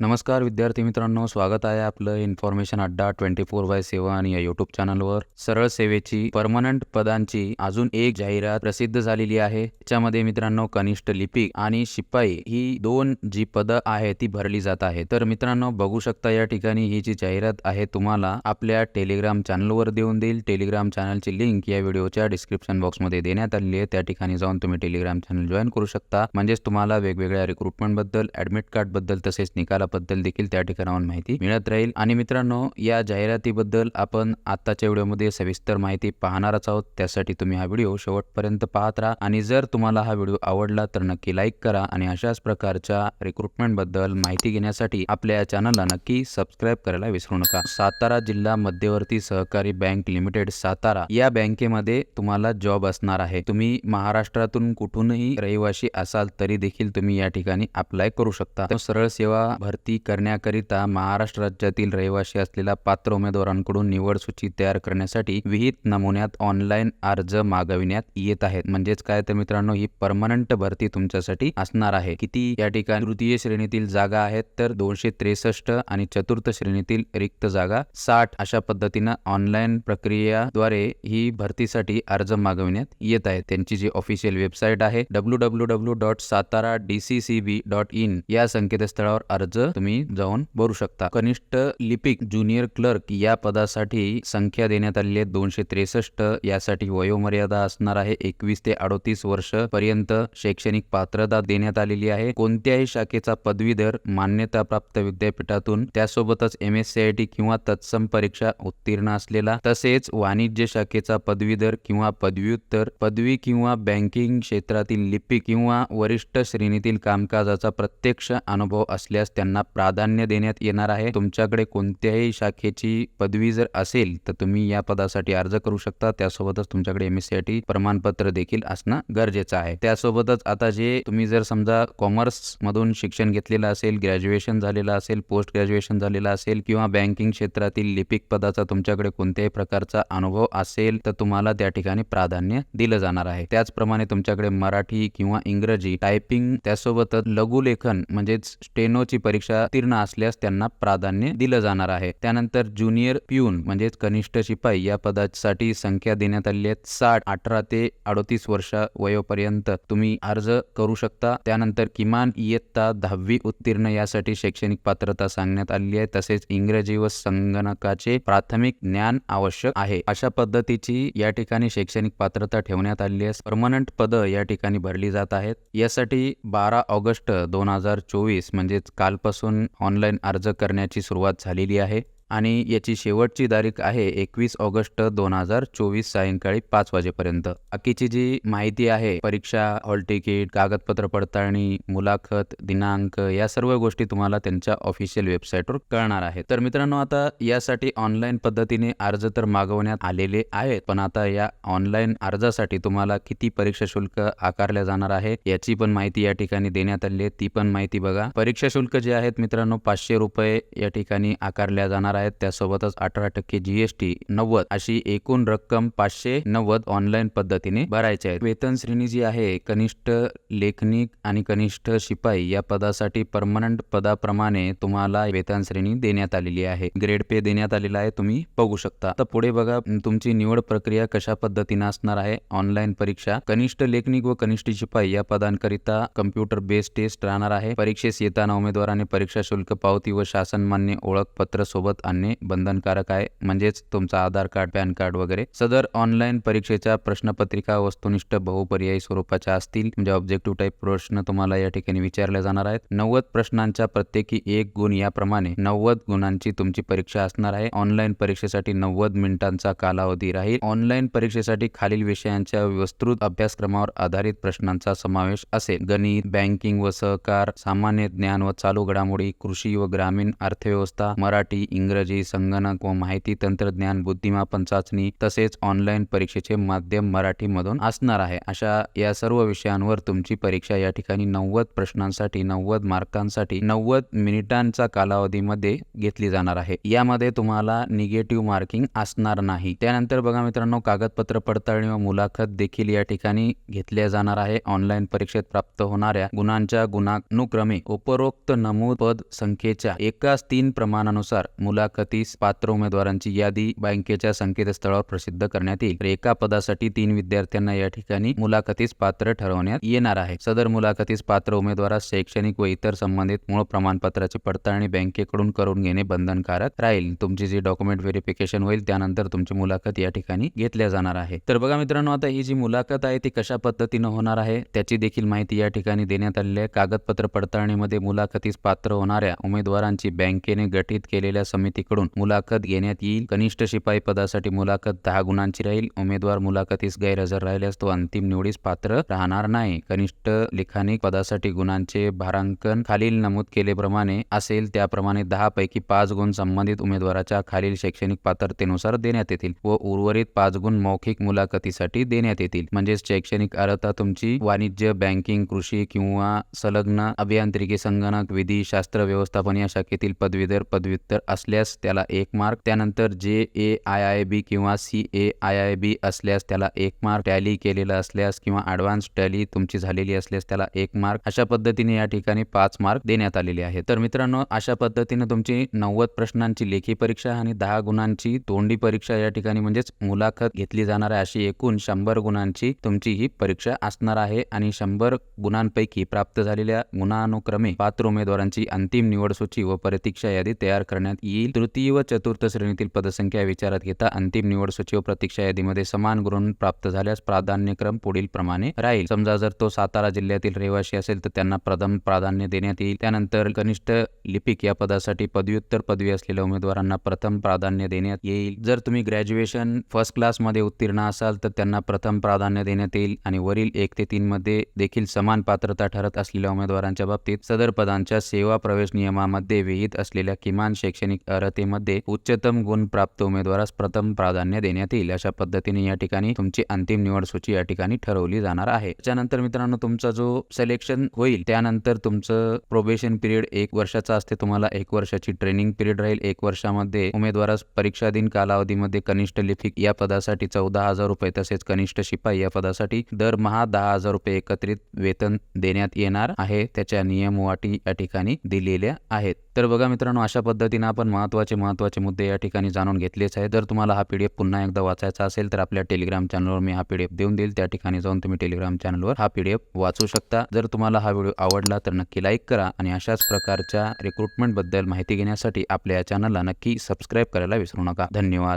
नमस्कार विद्यार्थी मित्रांनो स्वागत आहे आपलं इन्फॉर्मेशन अड्डा ट्वेंटी फोर बाय सेवन या युट्यूब चॅनलवर सरळ सेवेची परमनंट पदांची अजून एक जाहिरात प्रसिद्ध झालेली आहे. त्याच्यामध्ये मित्रांनो कनिष्ठ लिपिक आणि शिपाई ही दोन जी पदं आहेत ती भरली जात आहे तर मित्रांनो बघू शकता या ठिकाणी ही जी जाहिरात आहे तुम्हाला आपल्या टेलिग्राम चॅनलवर देऊन देईल. टेलिग्राम चॅनलची लिंक या व्हिडिओच्या डिस्क्रिप्शन बॉक्समध्ये देण्यात आलेली आहे. त्या ठिकाणी जाऊन तुम्ही टेलिग्राम चॅनल जॉईन करू शकता. म्हणजेच तुम्हाला वेगवेगळ्या रिक्रुटमेंटबद्दल ऍडमिट कार्डबद्दल तसेच तसेच निकालाबद्दल देखील त्या ठिकाणाहून माहिती मिळत राहील. आणि मित्रांनो या जाहिरातीबद्दल आपण आताच्या व्हिडिओमध्ये सविस्तर माहिती पाहणारच आहोत. त्यासाठी तुम्ही हा व्हिडिओ शेवटपर्यंत पाहत राहा. आणि जर तुम्हाला हा व्हिडिओ आवडला तर नक्की लाईक करा आणि अशाच प्रकारच्या रिक्रुटमेंटबद्दल माहिती घेण्यासाठी आपल्या या चॅनलला नक्की सबस्क्राईब करायला विसरू नका. सातारा जिल्हा मध्यवर्ती सहकारी बँक लिमिटेड सातारा या बँकेमध्ये तुम्हाला जॉब असणार आहे. तुम्ही महाराष्ट्रातून कुठूनही रहिवासी असाल तरी देखील तुम्ही या ठिकाणी अप्लाय करू शकता. सरळ सेवा भर भरती करण्याकरिता महाराष्ट्र राज्यातील रहिवासी असलेल्या पात्र उमेदवारांकडून निवड सूची तयार करण्यासाठी विहित नमुन्यात ऑनलाईन अर्ज मागविण्यात येत आहेत. म्हणजेच काय तर मित्रांनो ही परमनंट भरती तुमच्यासाठी असणार आहे. किती या ठिकाणी तृतीय श्रेणीतील जागा आहेत तर दोनशे त्रेसष्ट आणि चतुर्थ श्रेणीतील रिक्त जागा साठ. अशा पद्धतीनं ऑनलाईन प्रक्रियाद्वारे ही भरतीसाठी अर्ज मागविण्यात येत आहे त्यांची जी ऑफिशियल वेबसाईट आहे W W W dot Satara D C C B dot in या संकेतस्थळावर अर्ज तुम्ही जाऊन भरू शकता. कनिष्ठ लिपिक ज्युनियर क्लर्क या पदासाठी संख्या देण्यात आलेली आहे. दोनशे त्रेसष्ट यासाठी वयोमर्यादा असणार आहे. एकवीस ते अडोतीस वर्ष पर्यंत शैक्षणिक पात्रता देण्यात आलेली आहे. कोणत्याही शाखेचा पदवीधर मान्यताप्राप्त विद्यापीठातून त्यासोबतच M S C I T किंवा तत्सम परीक्षा उत्तीर्ण असलेला तसेच वाणिज्य शाखेचा पदवीधर किंवा पदव्युत्तर पदवी किंवा बँकिंग क्षेत्रातील लिपिक किंवा वरिष्ठ श्रेणीतील कामकाजाचा प्रत्यक्ष अनुभव असल्यास त्यांना प्राधान्य देण्यात येणार आहे. तुमच्याकडे कोणत्याही शाखेची पदवी जर असेल तर तुम्ही या पदासाठी अर्ज करू शकता. त्यासोबतच तुमच्याकडे M S C I T प्रमाणपत्र देखील असणं गरजेचं आहे. त्यासोबतच आता जे तुम्ही जर समजा कॉमर्स मधून शिक्षण घेतलेलं असेल ग्रॅज्युएशन झालेलं असेल पोस्ट ग्रॅज्युएशन झालेलं असेल किंवा बँकिंग क्षेत्रातील लिपिक पदाचा तुमच्याकडे कोणत्याही प्रकारचा अनुभव असेल तर तुम्हाला त्या ठिकाणी प्राधान्य दिलं जाणार आहे. त्याचप्रमाणे तुमच्याकडे मराठी किंवा इंग्रजी टायपिंग त्यासोबतच लघुलेखन म्हणजेच स्टेनोची परीक्षा उत्तीर्ण असल्यास त्यांना प्राधान्य दिलं जाणार आहे. त्यानंतर ज्युनियर प्यून म्हणजेच कनिष्ठ शिपाई या पदासाठी संख्या देण्यात आलेली आहे. साठ अठरा ते अडतीस वर्ष वयोपर्यंत तुम्ही अर्ज करू शकता. त्यानंतर किमान इयत्ता दहावी उत्तीर्ण यासाठी शैक्षणिक पात्रता सांगण्यात आलेली आहे. तसेच इंग्रजी व संगणकाचे प्राथमिक ज्ञान आवश्यक आहे. अशा पद्धतीची या ठिकाणी शैक्षणिक पात्रता ठेवण्यात आलेली आहे. परमनंट पद या ठिकाणी भरली जात आहेत. यासाठी बारा ऑगस्ट दोन हजार चोवीस म्हणजेच कालपासून ऑनलाईन अर्ज करण्याची सुरुवात झालेली आहे. आणि याची शेवटची तारीख आहे एकवीस ऑगस्ट दोन हजार चोवीस सायंकाळी पाच वाजेपर्यंत. बाकीची जी माहिती आहे परीक्षा हॉल तिकीट कागदपत्र पडताळणी मुलाखत दिनांक या सर्व गोष्टी तुम्हाला त्यांच्या ऑफिशियल वेबसाईटवर कळणार आहे तर मित्रांनो आता यासाठी ऑनलाईन पद्धतीने अर्ज तर मागवण्यात आलेले आहेत पण आता या ऑनलाईन अर्जासाठी तुम्हाला किती परीक्षा शुल्क आकारल्या जाणार आहे याची पण माहिती या ठिकाणी देण्यात आली आहे ती पण माहिती बघा. परीक्षा शुल्क जे आहेत मित्रांनो पाचशे रुपये या ठिकाणी आकारल्या जाणार आहेत. त्यासोबतच अठरा टक्के जीएसटी नव्वद अशी एकूण रक्कम पाचशे नव्वद ऑनलाईन पद्धतीने भरायची आहे. वेतन श्रेणी जी आहे कनिष्ठ लेखनिक आणि कनिष्ठ शिपाई या पदासाठी परमनंट पदाप्रमाणे तुम्हाला वेतन श्रेणी देण्यात आलेली आहे. ग्रेड पे देण्यात आलेला आहे तुम्ही बघू शकता. आता पुढे बघा तुमची निवड प्रक्रिया कशा पद्धतीने असणार आहे? ऑनलाईन परीक्षा कनिष्ठ लेखनिक व कनिष्ठ शिपाई या पदांकरिता कम्प्युटर बेस्ड टेस्ट राहणार आहे. परीक्षेस येताना उमेदवाराने परीक्षा शुल्क पावती व शासन मान्य ओळखपत्र सोबत आणणे बंधनकारक आहे. म्हणजेच तुमचा आधार कार्ड पॅन कार्ड वगैरे सदर ऑनलाईन परीक्षेच्या प्रश्नपत्रिका वस्तुनिष्ठ बहुपर्यायी स्वरूपाच्या असतील. म्हणजे ऑब्जेक्टिव्ह टाईप प्रश्न तुम्हाला या ठिकाणी विचारले जाणार आहेत. नव्वद प्रश्नांच्या प्रत्येकी एक गुण याप्रमाणे नव्वद गुणांची तुमची परीक्षा असणार आहे. ऑनलाईन परीक्षेसाठी नव्वद मिनिटांचा कालावधी राहील. ऑनलाईन परीक्षेसाठी खालील विषयांच्या विस्तृत अभ्यासक्रमावर आधारित प्रश्नांचा समावेश असेल. गणित बँकिंग व सहकार सामान्य ज्ञान व चालू घडामोडी कृषी व ग्रामीण अर्थव्यवस्था मराठी इंग्रजी इंग्रजी संगणक व माहिती तंत्रज्ञान बुद्धिमापन चाचणी तसेच ऑनलाईन परीक्षेचे माध्यम मराठीमधून असणार आहे. अशा या सर्व विषयांवर तुमची परीक्षा या ठिकाणी नव्वद प्रश्नांसाठी नव्वद मार्कांसाठी नव्वद मिनिटांचा कालावधीमध्ये घेतली जाणार आहे. यामध्ये तुम्हाला निगेटिव्ह मार्किंग असणार नाही. त्यानंतर बघा मित्रांनो कागदपत्र पडताळणी व मुलाखत देखील या ठिकाणी घेतल्या जाणार आहे. ऑनलाईन परीक्षेत प्राप्त होणाऱ्या गुणांच्या गुणानुक्रमे उपरोक्त नमूद पद संख्येच्या एकाच तीन प्रमाणानुसार मुलाखतीस पात्र उमेदवारांची यादी बँकेच्या संकेतस्थळावर प्रसिद्ध करण्यात येईल. तर एका पदासाठी तीन विद्यार्थ्यांना या ठिकाणी मुलाखतीस पात्र ठरवण्यात येणार आहे. सदर मुलाखतीस पात्र उमेदवारास शैक्षणिक व इतर संबंधित मूळ प्रमाणपत्राची पडताळणी बँकेकडून करून घेणे बंधनकारक राहील. तुमची जी डॉक्युमेंट व्हेरिफिकेशन होईल त्यानंतर तुमची मुलाखत या ठिकाणी घेतल्या जाणार आहे. तर बघा मित्रांनो आता ही जी मुलाखत आहे ती कशा पद्धतीनं होणार आहे त्याची देखील माहिती या ठिकाणी देण्यात आलेली आहे. कागदपत्र पडताळणीमध्ये मुलाखतीस पात्र होणाऱ्या उमेदवारांची बँकेने गठीत केलेल्या समिती समितीकडून मुलाखत घेण्यात येईल. कनिष्ठ शिपाई पदासाठी मुलाखत दहा गुणांची राहील. उमेदवार मुलाखतीस गैरहजर राहिल्यास तो अंतिम निवडीस पात्र राहणार नाही. कनिष्ठ लिखाणी पदासाठी गुणांचे भारांकन खालील नमूद केलेप्रमाणे असेल. त्याप्रमाणे दहा पैकी पाच गुण संबंधित उमेदवाराच्या खालील शैक्षणिक पात्रतेनुसार देण्यात येतील व उर्वरित पाच गुण मौखिक मुलाखतीसाठी देण्यात येतील. म्हणजेच शैक्षणिक अर्हता तुमची वाणिज्य बँकिंग कृषी किंवा संलग्न अभियांत्रिकी संगणक विधी शास्त्र व्यवस्थापन या शाखेतील पदवीधर पदव्युत्तर असल्यास त्याला एक मार्क त्यानंतर जे ए आय आय बी किंवा C A I I B असल्यास त्याला एक मार्क टॅली केलेला असल्यास किंवा ॲडव्हान्स टॅली तुमची झालेली असल्यास त्याला एक मार्क अशा पद्धतीने या ठिकाणी पाच मार्क देण्यात आलेले आहेत. तर मित्रांनो अशा पद्धतीने तुमची नव्वद प्रश्नांची लेखी परीक्षा आणि दहा गुणांची तोंडी परीक्षा या ठिकाणी म्हणजेच मुलाखत घेतली जाणार आहे. अशी एकूण शंभर गुणांची तुमची ही परीक्षा असणार आहे आणि शंभर गुणांपैकी प्राप्त झालेल्या गुणानुक्रमे पात्र उमेदवारांची अंतिम निवड सूची व प्रतीक्षा यादी तयार करण्यात येईल. तृतीय व चतुर्थ श्रेणीतील पदसंख्या विचारात घेता अंतिम निवड सूची व प्रतीक्षा यादीमध्ये समान गुण प्राप्त झाल्यास प्राधान्यक्रम पुढील प्रमाणे राहील. समजा जर तो सातारा जिल्ह्यातील रहिवासी असेल तर त्यांना प्रथम प्राधान्य देण्यात येईल. त्यानंतर कनिष्ठ लिपिक या पदासाठी पदव्युत्तर पदवी असलेल्या उमेदवारांना प्रथम प्राधान्य देण्यात येईल. जर तुम्ही ग्रॅज्युएशन फर्स्ट क्लासमध्ये उत्तीर्ण असाल तर त्यांना प्रथम प्राधान्य देण्यात येईल आणि वरील एक ते तीन मध्ये देखील समान पात्रता ठरत असलेल्या उमेदवारांच्या बाबतीत सदर पदांच्या सेवा प्रवेश नियमामध्ये विहित असलेल्या किमान शैक्षणिक अर्हतेमध्ये उच्चतम गुण प्राप्त उमेदवारास प्रथम प्राधान्य देण्यात येईल. अशा पद्धतीने या ठिकाणी तुमची अंतिम निवड सूची या ठिकाणी ठरवली जाणार आहे. त्यानंतर मित्रांनो तुमचा जो सिलेक्शन होईल त्यानंतर तुमचं प्रोबेशन पिरियड एक वर्षाचा असते. तुम्हाला एक वर्षाची ट्रेनिंग पिरियड राहील. एक वर्षामध्ये उमेदवारास परीक्षाधीन कालावधीमध्ये कनिष्ठ लिपिक या पदासाठी चौदा हजार रुपये तसेच कनिष्ठ शिपाई या पदासाठी दरमहा दहा हजार रुपये एकत्रित वेतन देण्यात येणार आहे. त्याच्या नियमवाटी या ठिकाणी दिलेल्या आहेत. तर बघा मित्रांनो अशा पद्धतीनं आपण महत्त्वाचे महत्त्वाचे मुद्दे या ठिकाणी जाणून घेतलेच आहे. जर तुम्हाला हा पी डी एफ पुन्हा एकदा वाचायचा असेल तर आपल्या टेलिग्राम चॅनलवर मी हा पी डी एफ देऊन देईल. त्या ठिकाणी जाऊन तुम्ही टेलिग्राम चॅनलवर हा पी डी एफ वाचू शकता. जर तुम्हाला हा व्हिडिओ आवडला तर नक्की लाईक करा आणि अशाच प्रकारच्या रिक्रुटमेंटबद्दल माहिती घेण्यासाठी आपल्या या चॅनलला नक्की सबस्क्राईब करायला विसरू नका. धन्यवाद.